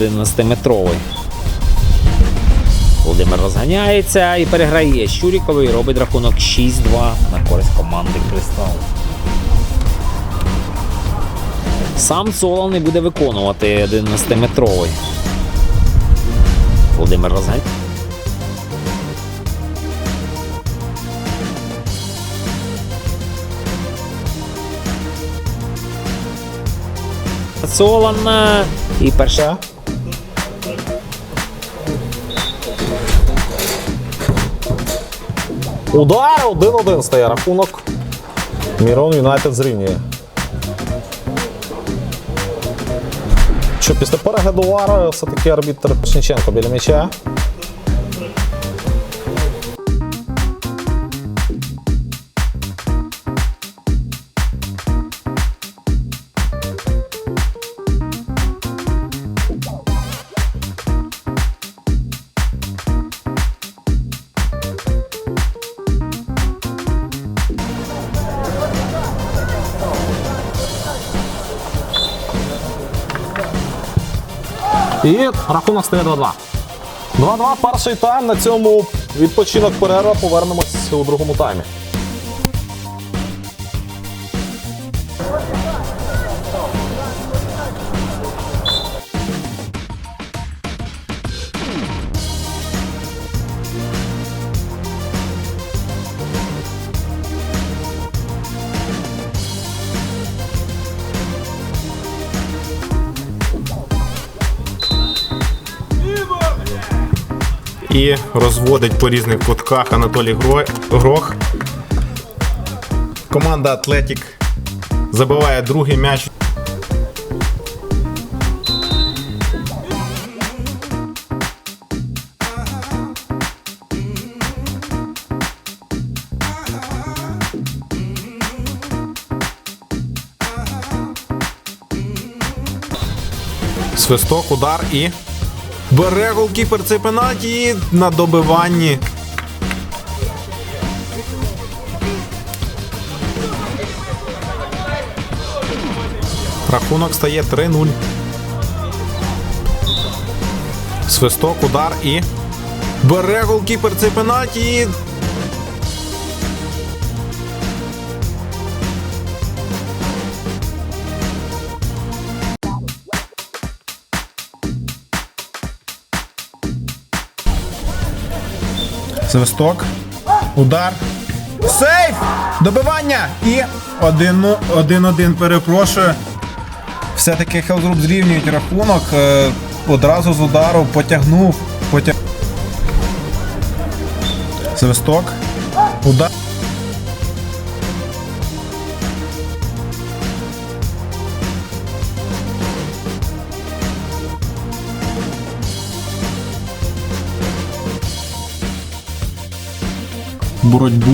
11-метровий. Володимир розганяється і переграє Щуріковий. Робить рахунок 6-2 на користь команди Кристал. Сам Соло не буде виконувати 11-метровий. Володимир розганяється. Солон е, і перша. Удар 1-1 стає рахунок. Мірон Юнайтед зрівнює. Що після перегляду вара все-таки арбітр Пшенченко біля м'яча. І рахунок стає 2-2. 2-2 перший тайм. На цьому відпочинок перерва. Повернемось у другому таймі. І розводить по різних кутках Анатолій Гро- Грох. Команда Атлетік забиває другий м'яч. Свисток, удар і Бере голкіпер цей пенальті і на добиванні. Рахунок стає 3-0. Свисток, удар і. Бере голкіпер цей пенальті і. Свисток. Удар. Сейф! Добивання! І 1-1 перепрошую. Все-таки Хелзруб зрівнюють рахунок. Е, Одразу з удару потягнув. Потяг... Свисток. Удар. Боротьбу